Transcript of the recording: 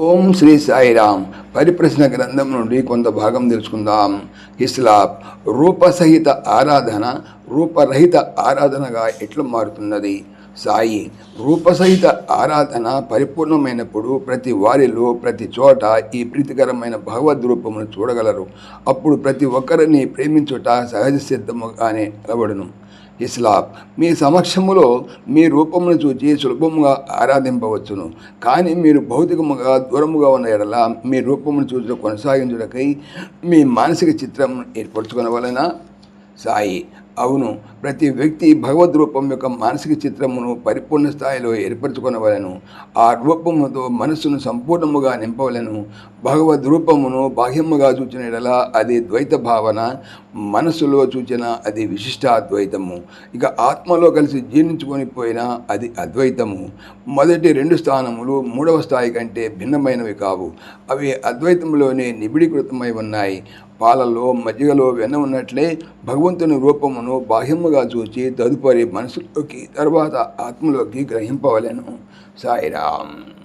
ఓం శ్రీ సాయిరామ్. పరిప్రశ్న గ్రంథం నుండి కొంత భాగం తెలుసుకుందాం. ఇస్లాప్ రూపసహిత ఆరాధన రూపరహిత ఆరాధనగా ఎట్లు మారుతున్నది? సాయి. రూపసహిత ఆరాధన పరిపూర్ణమైనప్పుడు ప్రతి వారిలో ప్రతి చోట ఈ ప్రీతికరమైన భగవద్ రూపమును చూడగలరు. అప్పుడు ప్రతి ఒక్కరిని ప్రేమించుట సహజ సిద్ధముగానే అలవడును ఇస్లాం. మీ సమక్షములో మీ రూపమును చూచి సులభముగా ఆరాధింపవచ్చును. కానీ మీరు భౌతికముగా దూరముగా ఉన్న ఎడల మీ రూపమును చూసి కొనసాగించుటకై మీ మానసిక చిత్రం ఏర్పరచుకునవలన? సాయి. అవును. ప్రతి వ్యక్తి భగవద్ రూపం యొక్క మానసిక చిత్రమును పరిపూర్ణ స్థాయిలో ఏర్పరచుకునవలను ఆ రూపముతో మనస్సును సంపూర్ణముగా నింపవలను. భగవద్ రూపమును బాహ్యముగా చూచిన ఎడల అది ద్వైత భావన మనస్సులో చూచిన అది విశిష్టాద్వైతము. ఇక ఆత్మలో కలిసి జీర్ణించుకొని పోయినా అది అద్వైతము. మొదటి రెండు స్థానములు మూడవ స్థాయి కంటే భిన్నమైనవి కావు. అవి అద్వైతంలోనే నిబిడీకృతమై ఉన్నాయి. పాలలో మజ్జిగలో వెన్న ఉన్నట్లే భగవంతుని రూపమును బాహ్యము బాహ్యముగా చూచి తదుపరి మనసులోకి తర్వాత ఆత్మలోకి గ్రహింపవలెను. సాయిరామ్.